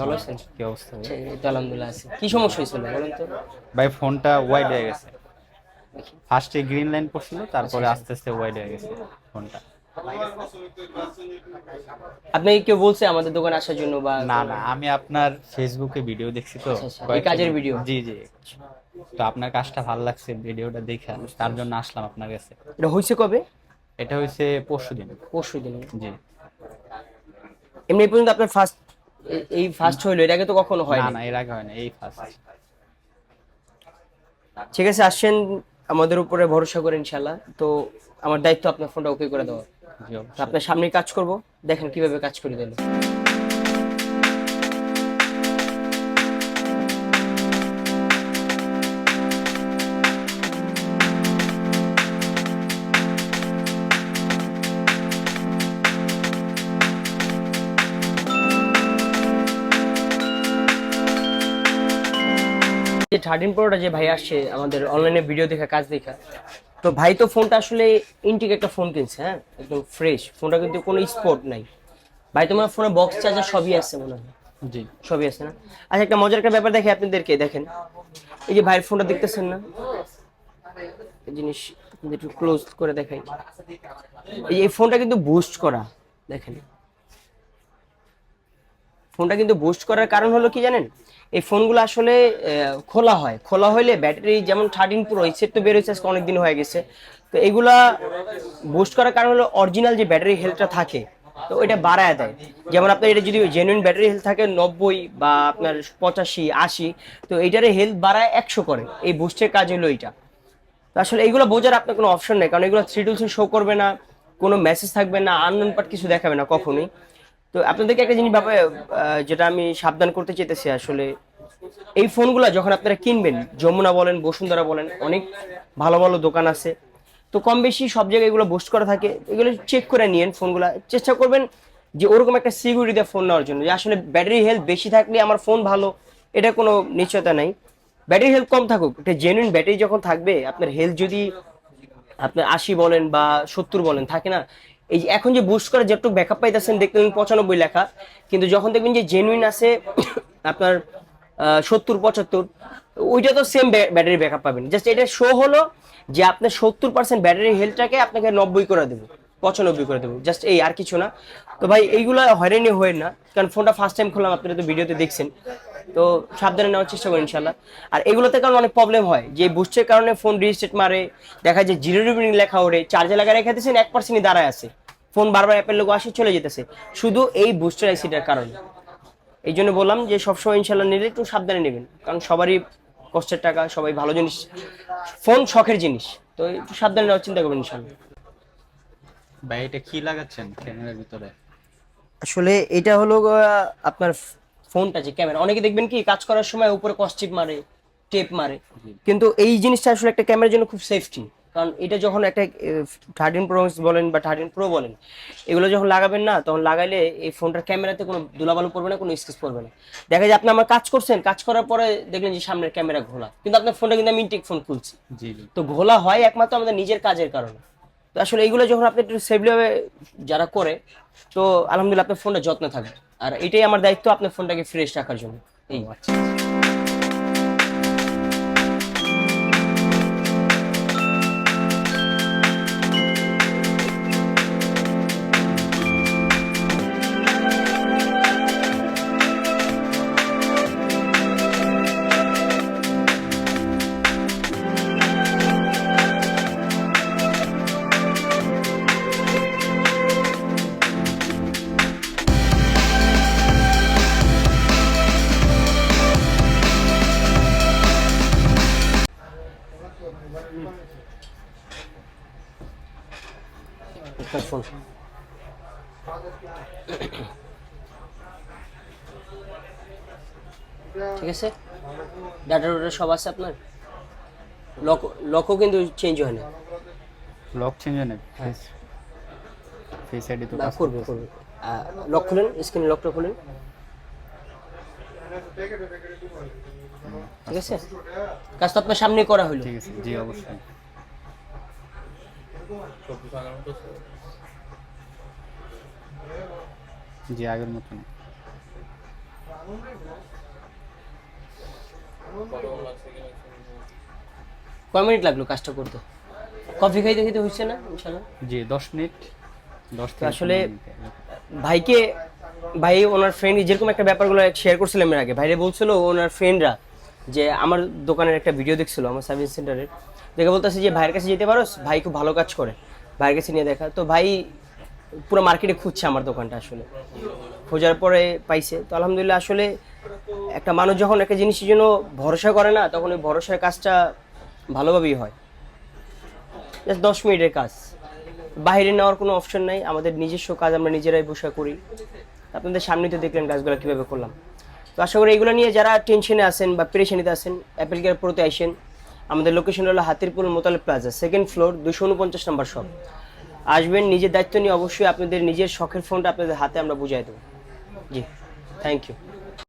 ভালো আছেন? কি অবস্থা আচ্ছা, এই তো আলহামদুলিল্লাহ আছি। কি সমস্যা হয়েছিল বলেন তো? ভাই ফোনটা ওয়াইড হয়ে গেছে। ফার্স্টে গ্রিন লাইন পড়ছিল তারপরে আস্তে আস্তে ওয়াইড হয়ে গেছে ফোনটা। আপনি কেউ বলছে আমাদের দোকানে আসার জন্য বা না না আমি আপনার ফেসবুকে ভিডিও দেখছি তো আচ্ছা, আচ্ছা, এই কাজের ভিডিও? জি জি। তো আপনার কাজটা ভালো লাগছে ভিডিওটা দেখে তার জন্য আসলাম আপনার কাছে। এটা হয়েছে কবে? এটা দিন পরশু দিন জি। এমনি পর্যন্ত আপনার ফার্স্ট এই ফার্স্ট হইল এর আগে তো কখনো হয় না না এর আগে হয় না এই ফার্স্ট ঠিক আছে আসছেন আমাদের উপরে ভরসা করে ইনশাআল্লাহ। তো আমার দায়িত্ব আপনার ফোনটা ওকে করে দেওয়া। আপনার সামনে কাজ করব দেখেন কীভাবে কাজ করে দিল থার্টিন প্রোটা যে ভাই আসছে আমাদের অনলাইনে ভিডিও দেখা কাজ দেখা। তো ভাই তো ফোনটা আসলে ইনটিক একটা ফোন কিনছে হ্যাঁ? একদম ফ্রেশ ফোনটা কিন্তু কোনো স্পট নাই। ভাই তোমার ফোনে বক্স চার্জার সবই আছে মনে হয়? জি। সবই আছে না? আচ্ছা একটা মজার একটা ব্যাপার দেখে আপনাদেরকে দেখেন। এই যে ভাইয়ের ফোনটা দেখতেছেন না? এই জিনিস একটু ক্লোজ করে দেখাই। এই ফোনটা কিন্তু বুস্ট করা দেখেন। ফোনটা কিন্তু বুস্ট করার কারণ হলো কি জানেন? এই ফোনগুলো আসলে খোলা হয়। খোলা হইলে ব্যাটারি যেমন থার্টিন প্রো এই সেট তো বের হয়েছে আজকে অনেকদিন হয়ে গেছে। তো এগুলা বুস্ট করার কারণ হলো অরিজিনাল যে ব্যাটারি হেলথটা থাকে, তো ওইটা বাড়ায় দেয়। যেমন আপনার এটা যদি জেনুইন ব্যাটারি হেলথ থাকে নব্বই বা আপনার পঁচাশি, আশি, তো এইটারে হেলথ বাড়ায় একশো করে। এই বুস্টের কাজ হলো এইটা। তো আসলে এইগুলো বোঝার আপনার কোনো অপশন নেই, কারণ এগুলো থ্রি টুলসে শো করবে না, কোনো মেসেজ থাকবে না আননোন পার্ট কিছু দেখাবে না কখনোই। তো আপনাদেরকে একটা জিনিস ব্যাপারে যেটা আমি সাবধান করতে চেতেছি আসলে, এই ফোনগুলো যখন আপনারা কিনবেন, যমুনা বলেন, বসুন্ধরা বলেন, অনেক ভালো ভালো দোকান আছে, তো কম বেশি সব জায়গায় এগুলো বোস্ট করা থাকে, এগুলো চেক করে নিয়েন ফোনগুলো। চেষ্টা করবেন যে ওরকম একটা সিকিউরিটি ফোন নেওয়ার জন্য, যে আসলে ব্যাটারি হেলথ বেশি থাকলে আমার ফোন ভালো, এটা কোনো নিশ্চয়তা নাই। ব্যাটারি হেলথ কম থাকুক, একটা জেনুইন ব্যাটারি যখন থাকবে, আপনার হেলথ যদি আপনার আশি বলেন বা সত্তর বলেন, থাকে না এই যে এখন যে বুস্ট করে যেটুকু ব্যাকআপ পাইতেছেন দেখবেন পঁচানব্বই লেখা। কিন্তু যখন দেখবেন যে জেনুইন আছে, আপনার সত্তর, পঁচাত্তর, ওইটা তো সেম ব্যাটারি ব্যাকআপ পাবেন। জাস্ট এটা শো হলো যে আপনার সত্তর পার্সেন্ট ব্যাটারি হেলথটাকে আপনাকে নব্বই করে দেবো। পঁচানব্বই করে দেবো। জাস্ট এই, আর কিছু না। তো ভাই, এইগুলো হয়রানি হয়ে না। কারণ ফোনটা ফার্স্ট টাইম খুললাম, আপনারা তো ভিডিওতে দেখছেন। তো সাবধানে নেওয়ার চেষ্টা করেন ইনশাল্লাহ আর এগুলোতে কারণ অনেক প্রবলেম হয়। যে বুস্টের কারণে ফোন রিস্টেট মারে, দেখা যায় জিরো রিভিনিং লেখা ওরে চার্জে লাগা রেখে দিয়েছেন, এক পার্সেন্টই দাঁড়ায় আছে। ফোন বারবার অ্যাপের লোক আসে, চলে যেতেছে। শুধু এই বুস্টার আইসিটার কারণে। এই জন্য বললাম যে, সবসময় ইনশাল্লাহ নিলে একটু সাবধানে নেবেন। কারণ সবারই কষ্টের টাকা, সবাই ভালো জিনিস ফোন শখের জিনিস। তো একটু সাবধানে নেওয়ার চিন্তা করবেন ইনশাল্লাহ ভাই এটা কি লাগাচ্ছেন ক্যামেরার ভিতরে? আসলে এটা হলো আপনার ফোনটা যে ক্যামেরা। অনেকে দেখবেন কি কাজ করার সময় উপরে কস্টিপ মারে টেপ মারে। কিন্তু এই জিনিসটা আসলে একটা ক্যামেরার জন্য খুব সেফটি কারণ এটা যখন একটা থার্টিন প্রো বলেন বা থার্টিন প্রো বলেন এগুলো যখন লাগাবেন না তখন লাগাইলে এই ফোনটার ক্যামেরাতে কোনো ধুলাবালু পড়বে না কোনো স্কেচ পড়বে না। দেখা যায় আপনি আমার কাজ করছেন কাজ করার পরে দেখলেন যে সামনের ক্যামেরা ঘোলা। কিন্তু আপনার ফোনটা কিন্তু আমি ইনটেক ফোন খুলছি। তো ঘোলা হয় একমাত্র আমাদের নিজের কাজের কারণে। তো আসলে এইগুলো যখন আপনি একটু সেফলিভাবে যারা করে, তো আলহামদুলিল্লাহ আপনার ফোনটা যত্নে থাকে। আর এটাই আমার দায়িত্ব, আপনার ফোনটাকে ফ্রেশ রাখার জন্য। এই। আচ্ছা। ফোন ঠিক আছে? ডাটা রোটা সব আছে আপনার? লক লকও কিন্তু চেঞ্জ হয় না। লক চেঞ্জ হয় না। ফেস ফেস আইডি তো কাজ করবে করবে। লক খুলেন স্ক্রিনে লকটা খুলেন। ঠিক আছে? কাজ তো আপনার সামনে করা হলো। ঠিক আছে জি অবশ্যই। জি আগের মতন কয় মিনিট লাগল কাজটা করতে? কফি খাইতে খাইতে হচ্ছে না জি দশ মিনিট দশ থেকে আসলে ভাইকে ভাই ওনার ফ্রেন্ড যেরকম একটা ব্যাপারগুলো শেয়ার করছিলাম এর আগে ভাইরে বলছিল ওনার ফ্রেন্ডরা যে আমার দোকানের একটা ভিডিও দেখছিল, আমার সার্ভিস সেন্টারের দেখে বলতেছে যে, ভাইয়ের কাছে যেতে পারো ভাই খুব ভালো কাজ করে। ভাইয়ের কাছে নিয়ে দেখা। তো ভাই পুরো মার্কেটে খুঁজছে আমার দোকানটা আসলে। খোঁজার পরে পাইছে। তো আলহামদুলিল্লাহ আসলে একটা মানুষ যখন একটা জিনিসের জন্য ভরসা করে না, তখন ওই ভরসার কাজটা ভালোভাবেই হয়। জাস্ট দশ মিনিটের কাজ। বাইরে নেওয়ার কোনো অপশন নাই। আমাদের নিজস্ব কাজ আমরা নিজেরাই বসে করি। আপনাদের সামনে তো দেখলেন কাজগুলো কীভাবে করলাম। তো আশা করি এগুলো নিয়ে যারা টেনশনে আসেন বা পেরেশানিতে আছেন অ্যাপেল কেয়ার প্রোতে আসেন, আমাদের লোকেশন হলো Hatirpur Motale plaza second floor দুশো উনপঞ্চাশ নম্বর শপ আসবেন, নিজের দায়িত্ব নিয়ে অবশ্যই আপনাদের নিজের শখের ফোনটা আপনাদের হাতে আমরা বুঝাই দেবো। জি থ্যাংক ইউ